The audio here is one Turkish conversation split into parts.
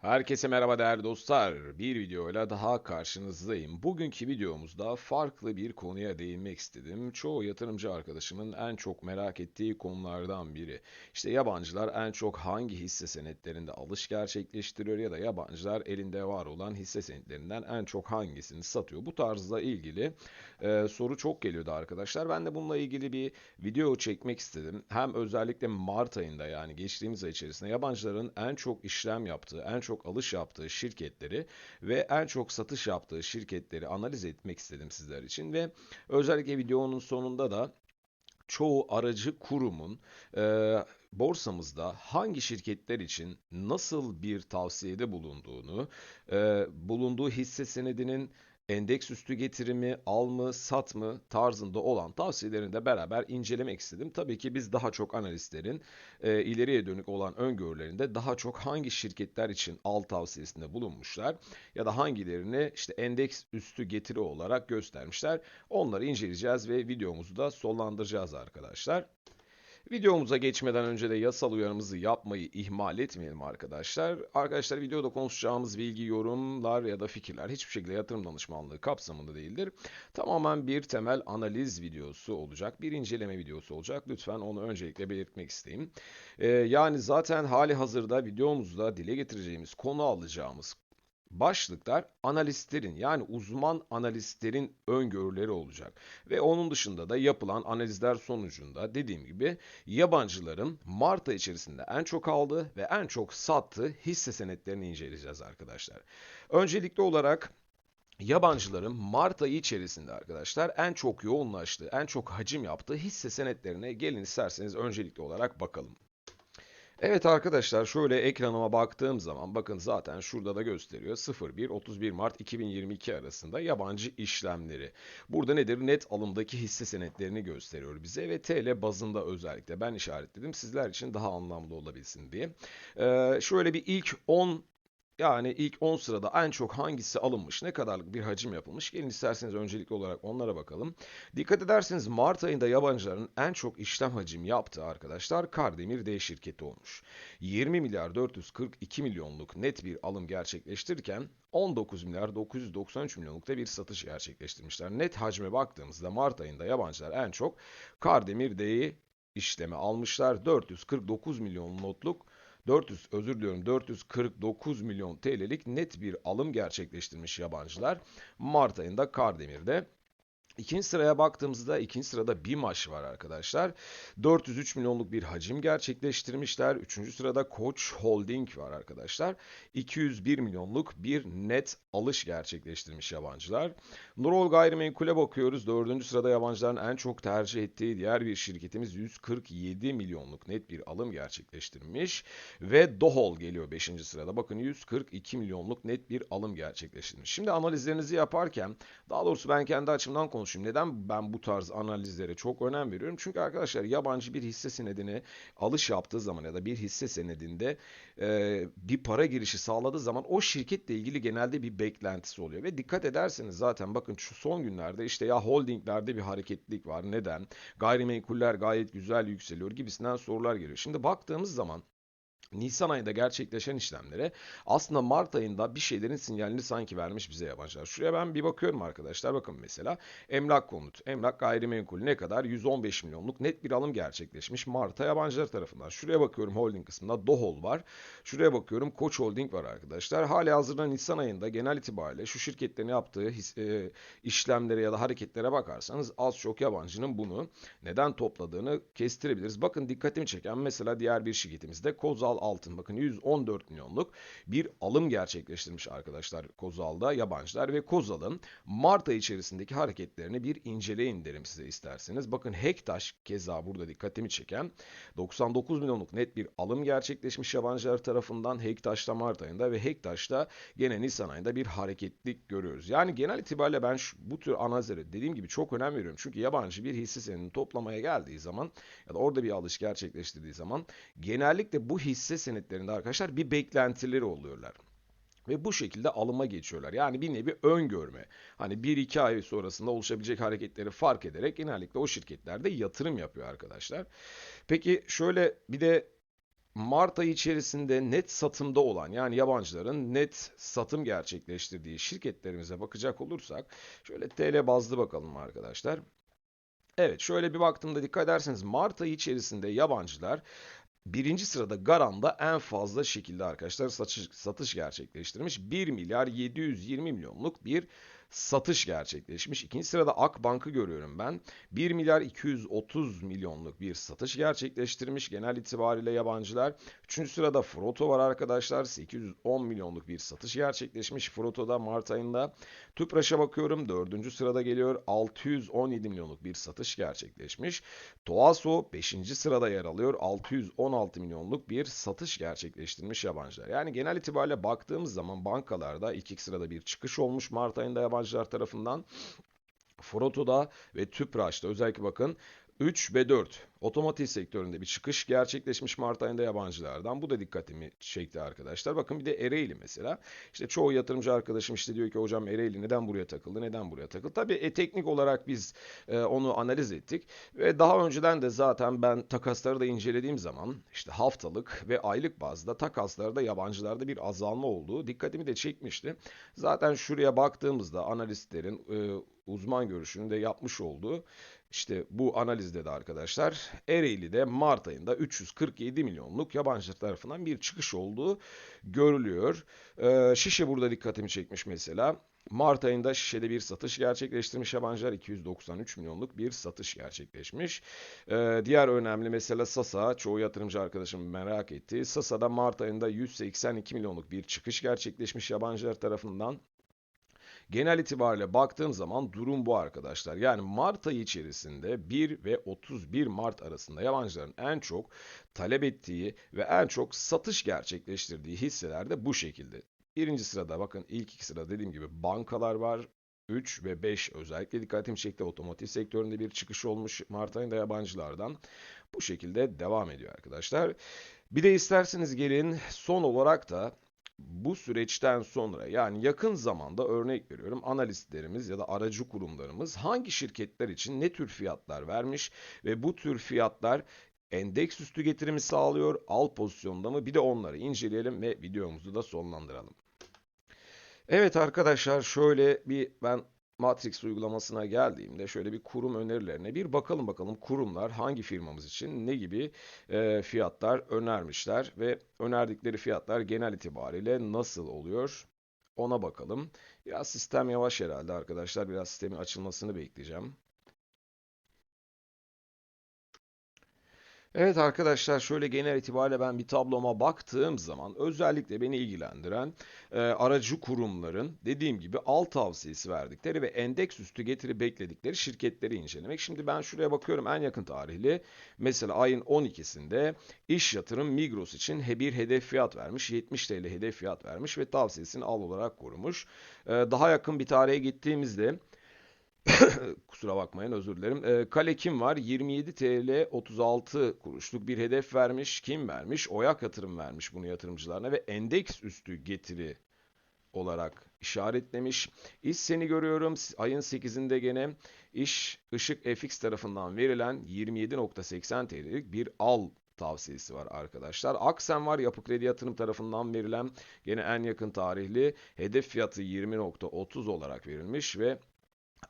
Herkese merhaba değerli dostlar. Bir videoyla daha karşınızdayım. Bugünkü videomuzda farklı bir konuya değinmek istedim. Çoğu yatırımcı arkadaşımın en çok merak ettiği konulardan biri. İşte yabancılar en çok hangi hisse senetlerinde alış gerçekleştiriyor ya da yabancılar elinde var olan hisse senetlerinden en çok hangisini satıyor? Bu tarzla ilgili e, soru çok geliyordu arkadaşlar. Ben de bununla ilgili bir video çekmek istedim. Hem özellikle Mart ayında yani geçtiğimiz ay içerisinde yabancıların en çok işlem yaptığı, en çok alış yaptığı şirketleri ve en çok satış yaptığı şirketleri analiz etmek istedim sizler için ve özellikle videonun sonunda da çoğu aracı kurumun e, borsamızda hangi şirketler için nasıl bir tavsiyede bulunduğunu, e, bulunduğu hisse senedinin endeks üstü getirimi, al mı, sat mı tarzında olan tavsiyelerini de beraber incelemek istedim. Tabii ki biz daha çok analistlerin e, ileriye dönük olan öngörülerinde daha çok hangi şirketler için al tavsiyesinde bulunmuşlar ya da hangilerini işte endeks üstü getiri olarak göstermişler. Onları inceleyeceğiz ve videomuzu da sonlandıracağız arkadaşlar. Videomuza geçmeden önce de yasal uyarımızı yapmayı ihmal etmeyelim arkadaşlar. Arkadaşlar videoda konuşacağımız bilgi, yorumlar ya da fikirler hiçbir şekilde yatırım danışmanlığı kapsamında değildir. Tamamen bir temel analiz videosu olacak, bir inceleme videosu olacak. Lütfen onu öncelikle belirtmek isteyeyim. Ee, yani zaten hali hazırda videomuzda dile getireceğimiz, konu alacağımız Başlıklar analistlerin yani uzman analistlerin öngörüleri olacak. Ve onun dışında da yapılan analizler sonucunda dediğim gibi yabancıların Mart ayı içerisinde en çok aldığı ve en çok sattığı hisse senetlerini inceleyeceğiz arkadaşlar. Öncelikli olarak Yabancıların Mart ayı içerisinde arkadaşlar en çok yoğunlaştığı, en çok hacim yaptığı hisse senetlerine gelin isterseniz öncelikli olarak bakalım. Evet arkadaşlar şöyle ekranıma baktığım zaman bakın zaten şurada da gösteriyor 01-31 Mart 2022 arasında yabancı işlemleri. Burada nedir? Net alımdaki hisse senetlerini gösteriyor bize ve TL bazında özellikle ben işaretledim sizler için daha anlamlı olabilsin diye. Ee, şöyle bir ilk 10 yani ilk 10 sırada en çok hangisi alınmış, ne kadarlık bir hacim yapılmış? Gelin isterseniz öncelikli olarak onlara bakalım. Dikkat ederseniz Mart ayında yabancıların en çok işlem hacim yaptığı arkadaşlar Kardemir D şirketi olmuş. 20 milyar 442 milyonluk net bir alım gerçekleştirirken 19 milyar 993 milyonlukta bir satış gerçekleştirmişler. Net hacme baktığımızda Mart ayında yabancılar en çok Kardemir D'yi işleme almışlar. 449 milyon notluk 400 özür diliyorum 449 milyon TL'lik net bir alım gerçekleştirmiş yabancılar Mart ayında Kardemir'de. İkinci sıraya baktığımızda ikinci sırada BİMAŞ var arkadaşlar. 403 milyonluk bir hacim gerçekleştirmişler. Üçüncü sırada Koç Holding var arkadaşlar. 201 milyonluk bir net alış gerçekleştirmiş yabancılar. Nurol Gayrimenkul'e bakıyoruz. Dördüncü sırada yabancıların en çok tercih ettiği diğer bir şirketimiz 147 milyonluk net bir alım gerçekleştirmiş. Ve Dohol geliyor 5. sırada. Bakın 142 milyonluk net bir alım gerçekleştirmiş. Şimdi analizlerinizi yaparken daha doğrusu ben kendi açımdan konuşuyorum konuşayım. Neden ben bu tarz analizlere çok önem veriyorum? Çünkü arkadaşlar yabancı bir hisse senedine alış yaptığı zaman ya da bir hisse senedinde e, bir para girişi sağladığı zaman o şirketle ilgili genelde bir beklentisi oluyor. Ve dikkat ederseniz zaten bakın şu son günlerde işte ya holdinglerde bir hareketlilik var. Neden? Gayrimenkuller gayet güzel yükseliyor gibisinden sorular geliyor. Şimdi baktığımız zaman Nisan ayında gerçekleşen işlemlere aslında Mart ayında bir şeylerin sinyalini sanki vermiş bize yabancılar. Şuraya ben bir bakıyorum arkadaşlar. Bakın mesela emlak konut, emlak gayrimenkul ne kadar? 115 milyonluk net bir alım gerçekleşmiş Mart'a yabancılar tarafından. Şuraya bakıyorum holding kısmında Dohol var. Şuraya bakıyorum Koç Holding var arkadaşlar. Hali hazırda Nisan ayında genel itibariyle şu şirketlerin yaptığı e, işlemlere ya da hareketlere bakarsanız az çok yabancının bunu neden topladığını kestirebiliriz. Bakın dikkatimi çeken mesela diğer bir şirketimizde Kozal altın bakın 114 milyonluk bir alım gerçekleştirmiş arkadaşlar Kozal'da yabancılar ve Kozal'ın Mart ayı içerisindeki hareketlerini bir inceleyin derim size isterseniz. Bakın Hektaş keza burada dikkatimi çeken 99 milyonluk net bir alım gerçekleşmiş yabancılar tarafından Hektaş'ta Mart ayında ve Hektaş'ta gene Nisan ayında bir hareketlik görüyoruz. Yani genel itibariyle ben şu, bu tür analizlere dediğim gibi çok önem veriyorum. Çünkü yabancı bir hisse senedini toplamaya geldiği zaman ya da orada bir alış gerçekleştirdiği zaman genellikle bu hisse hisse senetlerinde arkadaşlar bir beklentileri oluyorlar. Ve bu şekilde alıma geçiyorlar. Yani bir nevi öngörme. Hani 1-2 ay sonrasında oluşabilecek hareketleri fark ederek genellikle o şirketlerde yatırım yapıyor arkadaşlar. Peki şöyle bir de Mart ayı içerisinde net satımda olan yani yabancıların net satım gerçekleştirdiği şirketlerimize bakacak olursak şöyle TL bazlı bakalım arkadaşlar. Evet şöyle bir baktığımda dikkat ederseniz Mart ayı içerisinde yabancılar birinci sırada Garan'da en fazla şekilde arkadaşlar satış, satış gerçekleştirmiş. 1 milyar 720 milyonluk bir satış gerçekleşmiş. İkinci sırada Akbank'ı görüyorum ben. 1 milyar 230 milyonluk bir satış gerçekleştirmiş genel itibariyle yabancılar. Üçüncü sırada Froto var arkadaşlar. 810 milyonluk bir satış gerçekleşmiş Froto'da Mart ayında. Tüpraş'a bakıyorum. Dördüncü sırada geliyor. 617 milyonluk bir satış gerçekleşmiş. Toaso 5. sırada yer alıyor. 616 milyonluk bir satış gerçekleştirmiş yabancılar. Yani genel itibariyle baktığımız zaman bankalarda ilk sırada bir çıkış olmuş Mart ayında yabancılar tarafından. Froto'da ve Tüpraş'ta özellikle bakın 3 ve 4 otomotiv sektöründe bir çıkış gerçekleşmiş Mart ayında yabancılardan. Bu da dikkatimi çekti arkadaşlar. Bakın bir de Ereğli mesela. İşte çoğu yatırımcı arkadaşım işte diyor ki hocam Ereğli neden buraya takıldı, neden buraya takıldı? Tabii e, teknik olarak biz e, onu analiz ettik. Ve daha önceden de zaten ben takasları da incelediğim zaman işte haftalık ve aylık bazda takaslarda yabancılarda bir azalma olduğu dikkatimi de çekmişti. Zaten şuraya baktığımızda analistlerin e, uzman görüşünü de yapmış olduğu işte bu analizde de arkadaşlar Ereğli'de Mart ayında 347 milyonluk yabancı tarafından bir çıkış olduğu görülüyor. Ee, Şişe burada dikkatimi çekmiş mesela. Mart ayında Şişe'de bir satış gerçekleştirmiş yabancılar 293 milyonluk bir satış gerçekleşmiş. Ee, diğer önemli mesela Sasa çoğu yatırımcı arkadaşım merak etti. Sasa'da Mart ayında 182 milyonluk bir çıkış gerçekleşmiş yabancılar tarafından. Genel itibariyle baktığım zaman durum bu arkadaşlar. Yani Mart ayı içerisinde 1 ve 31 Mart arasında yabancıların en çok talep ettiği ve en çok satış gerçekleştirdiği hisseler de bu şekilde. Birinci sırada bakın ilk iki sırada dediğim gibi bankalar var. 3 ve 5 özellikle dikkatimi çekti. Otomotiv sektöründe bir çıkış olmuş Mart ayında yabancılardan. Bu şekilde devam ediyor arkadaşlar. Bir de isterseniz gelin son olarak da bu süreçten sonra yani yakın zamanda örnek veriyorum analistlerimiz ya da aracı kurumlarımız hangi şirketler için ne tür fiyatlar vermiş ve bu tür fiyatlar endeks üstü getirimi sağlıyor al pozisyonda mı bir de onları inceleyelim ve videomuzu da sonlandıralım. Evet arkadaşlar şöyle bir ben Matrix uygulamasına geldiğimde şöyle bir kurum önerilerine bir bakalım bakalım kurumlar hangi firmamız için ne gibi e, fiyatlar önermişler ve önerdikleri fiyatlar genel itibariyle nasıl oluyor ona bakalım. Biraz sistem yavaş herhalde arkadaşlar biraz sistemin açılmasını bekleyeceğim. Evet arkadaşlar şöyle genel itibariyle ben bir tabloma baktığım zaman özellikle beni ilgilendiren e, aracı kurumların dediğim gibi al tavsiyesi verdikleri ve endeks üstü getiri bekledikleri şirketleri incelemek. Şimdi ben şuraya bakıyorum en yakın tarihli mesela ayın 12'sinde iş yatırım Migros için bir hedef fiyat vermiş 70 TL hedef fiyat vermiş ve tavsiyesini al olarak korumuş. E, daha yakın bir tarihe gittiğimizde Kusura bakmayın özür dilerim. E, kale kim var? 27 TL 36 kuruşluk bir hedef vermiş. Kim vermiş? Oyak yatırım vermiş bunu yatırımcılarına ve endeks üstü getiri olarak işaretlemiş. İş seni görüyorum. Ayın 8'inde gene iş ışık FX tarafından verilen 27.80 TL'lik bir al tavsiyesi var arkadaşlar. Aksen var Yapı Kredi Yatırım tarafından verilen gene en yakın tarihli hedef fiyatı 20.30 olarak verilmiş ve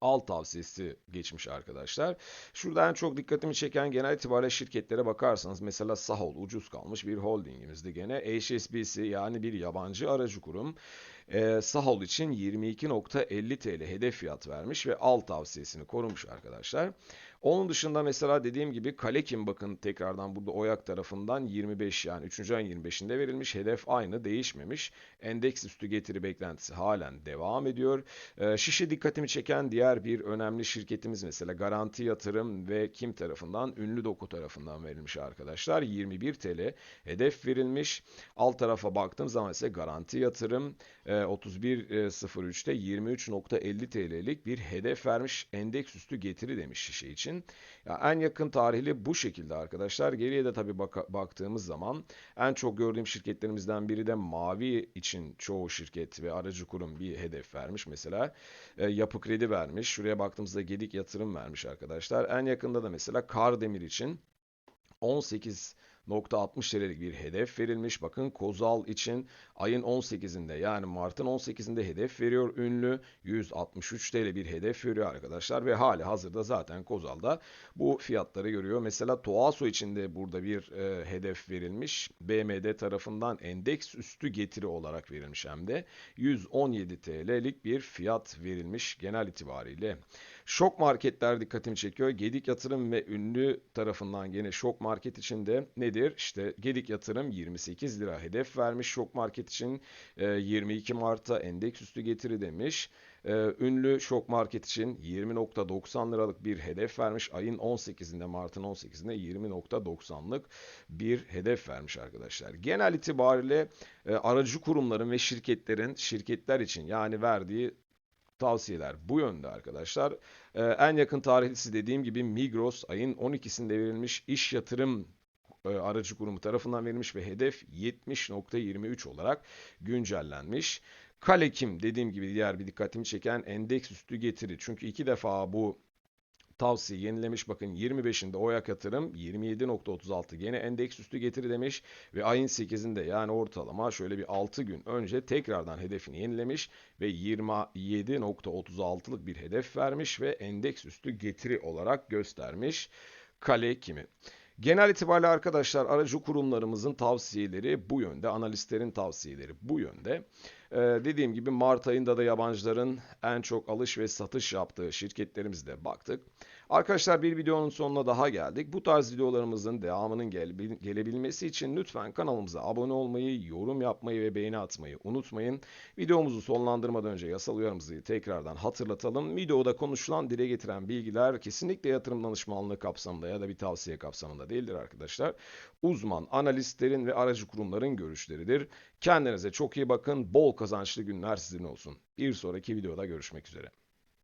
al tavsiyesi geçmiş arkadaşlar. Şurada en çok dikkatimi çeken genel itibariyle şirketlere bakarsanız mesela Sahol ucuz kalmış bir holdingimizdi gene. HSBC yani bir yabancı aracı kurum e, Sahol için 22.50 TL hedef fiyat vermiş ve al tavsiyesini korumuş arkadaşlar. Onun dışında mesela dediğim gibi Kalekim bakın tekrardan burada Oyak tarafından 25 yani 3. ayın 25'inde verilmiş. Hedef aynı değişmemiş. Endeks üstü getiri beklentisi halen devam ediyor. Ee, şişe dikkatimi çeken diğer bir önemli şirketimiz mesela Garanti Yatırım ve kim tarafından? Ünlü Doku tarafından verilmiş arkadaşlar. 21 TL hedef verilmiş. Alt tarafa baktığım zaman ise Garanti Yatırım e, 31.03'te 23.50 TL'lik bir hedef vermiş. Endeks üstü getiri demiş şişe için için. Ya en yakın tarihli bu şekilde arkadaşlar. Geriye de tabii bak baktığımız zaman en çok gördüğüm şirketlerimizden biri de Mavi için çoğu şirket ve aracı kurum bir hedef vermiş. Mesela e, Yapı Kredi vermiş. Şuraya baktığımızda Gedik Yatırım vermiş arkadaşlar. En yakında da mesela Kardemir için 18 1.60 TL'lik bir hedef verilmiş. Bakın Kozal için ayın 18'inde yani Mart'ın 18'inde hedef veriyor ünlü. 163 TL bir hedef veriyor arkadaşlar ve hali hazırda zaten Kozal'da bu fiyatları görüyor. Mesela Toaso için de burada bir e, hedef verilmiş. BMD tarafından endeks üstü getiri olarak verilmiş hem de 117 TL'lik bir fiyat verilmiş genel itibariyle. Şok marketler dikkatimi çekiyor. Gedik Yatırım ve ünlü tarafından gene Şok Market için de nedir? İşte Gedik Yatırım 28 lira hedef vermiş Şok Market için. E, 22 Mart'ta endeks üstü getiri demiş. Ee, ünlü Şok Market için 20.90 liralık bir hedef vermiş. Ayın 18'inde Mart'ın 18'inde 20.90'lık bir hedef vermiş arkadaşlar. Genel itibariyle e, aracı kurumların ve şirketlerin şirketler için yani verdiği tavsiyeler bu yönde arkadaşlar. Ee, en yakın tarihlisi dediğim gibi Migros ayın 12'sinde verilmiş iş yatırım e, aracı kurumu tarafından verilmiş ve hedef 70.23 olarak güncellenmiş. Kalekim dediğim gibi diğer bir dikkatimi çeken endeks üstü getiri. Çünkü iki defa bu tavsiye yenilemiş. Bakın 25'inde Oyak yatırım 27.36 gene endeks üstü getiri demiş ve ayın 8'inde yani ortalama şöyle bir 6 gün önce tekrardan hedefini yenilemiş ve 27.36'lık bir hedef vermiş ve endeks üstü getiri olarak göstermiş. Kale kimi? Genel itibariyle arkadaşlar aracı kurumlarımızın tavsiyeleri bu yönde, analistlerin tavsiyeleri bu yönde. Ee, dediğim gibi Mart ayında da yabancıların en çok alış ve satış yaptığı şirketlerimizde baktık. Arkadaşlar bir videonun sonuna daha geldik. Bu tarz videolarımızın devamının gele, gelebilmesi için lütfen kanalımıza abone olmayı, yorum yapmayı ve beğeni atmayı unutmayın. Videomuzu sonlandırmadan önce yasal uyarımızı tekrardan hatırlatalım. Videoda konuşulan, dile getiren bilgiler kesinlikle yatırım danışmanlığı kapsamında ya da bir tavsiye kapsamında değildir arkadaşlar. Uzman, analistlerin ve aracı kurumların görüşleridir. Kendinize çok iyi bakın. Bol kazançlı günler sizin olsun. Bir sonraki videoda görüşmek üzere.